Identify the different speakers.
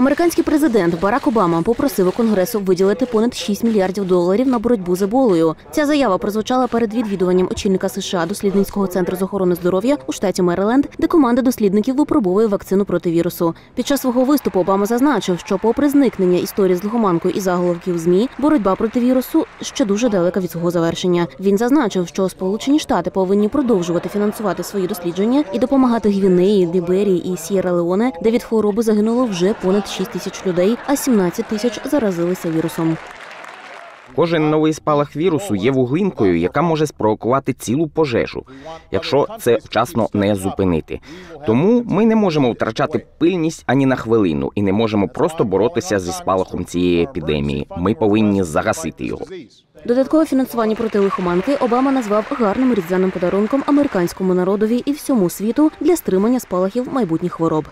Speaker 1: Американський президент Барак Обама попросив у конгресу виділити понад 6 мільярдів доларів на боротьбу з еболою. Ця заява прозвучала перед відвідуванням очільника США дослідницького центру з охорони здоров'я у штаті Мериленд, де команда дослідників випробовує вакцину проти вірусу. Під час свого виступу Обама зазначив, що, попри зникнення історії з лихоманкою і заголовків змі, боротьба проти вірусу ще дуже далека від свого завершення. Він зазначив, що Сполучені Штати повинні продовжувати фінансувати свої дослідження і допомагати Гвінеї, Ліберії і Сєра Леоне, де від хвороби загинуло вже понад 6 тисяч людей, а 17 тисяч заразилися вірусом.
Speaker 2: Кожен новий спалах вірусу є вуглинкою, яка може спровокувати цілу пожежу, якщо це вчасно не зупинити. Тому ми не можемо втрачати пильність ані на хвилину і не можемо просто боротися зі спалахом цієї епідемії. Ми повинні загасити його.
Speaker 1: Додаткове фінансування проти лихоманки Обама назвав гарним різдвяним подарунком американському народові і всьому світу для стримання спалахів майбутніх хвороб.